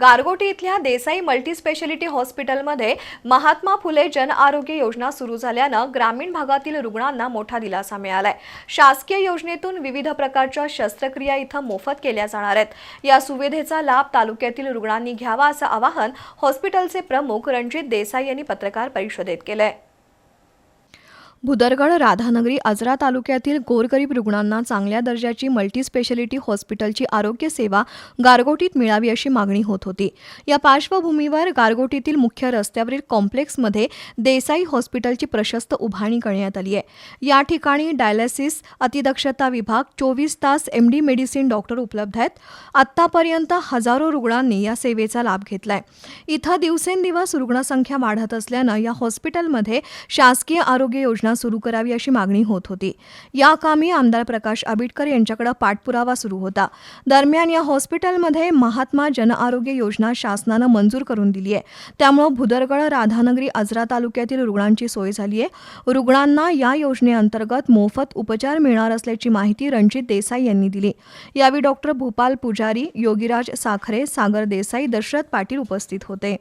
गारगोटी इथल्या देसाई मल्टीस्पेशालिटी हॉस्पिटलमध्ये महात्मा फुले जन आरोग्य योजना सुरू झाल्यानं ग्रामीण भागातील रुग्णांना मोठा दिलासा मिळालाय. शासकीय योजनेतून विविध प्रकारच्या शस्त्रक्रिया इथं मोफत केल्या जाणार आहेत. या सुविधेचा लाभ तालुक्यातील रुग्णांनी घ्यावा असं आवाहन हॉस्पिटलचे प्रमुख रणजित देसाई यांनी पत्रकार परिषदेत केलंय. भुदरगड राधानगरी आजरा तालुक्यातील गोरगरीब रुग्णांना चांगल्या दर्जाची मल्टीस्पेशालिटी हॉस्पिटलची आरोग्य सेवा गारगोटीत मिळावी अशी मागणी होत होती. या पार्श्वभूमीवर गारगोटीतील मुख्य रस्त्यावरील कॉम्प्लेक्समध्ये देसाई हॉस्पिटलची प्रशस्त उभारणी करण्यात आली आहे. या ठिकाणी डायलिसिस अतिदक्षता विभाग चोवीस तास एम डी मेडिसिन डॉक्टर उपलब्ध आहेत. आत्तापर्यंत हजारो रुग्णांनी या सेवेचा लाभ घेतलाय. इथं दिवसेंदिवस रुग्णसंख्या वाढत असल्यानं या हॉस्पिटलमध्ये शासकीय आरोग्य योजना सुरू करावी अशी मागणी होत होती. या कामी आमदार प्रकाश आबिटकर यांच्याकडे पाठपुरावा सुरू होता. दरम्यान या हॉस्पिटलमध्ये महात्मा जन आरोग्य योजना शासनानं मंजूर करून दिली आहे. त्यामुळं भुदरगड राधानगरी आजरा तालुक्यातील रुग्णांची सोय झाली आहे. रुग्णांना या योजनेअंतर्गत मोफत उपचार मिळणार असल्याची माहिती रणजित देसाई यांनी दिली. यावेळी डॉक्टर भूपाल पुजारी योगीराज साखरे सागर देसाई दशरथ पाटील उपस्थित होते.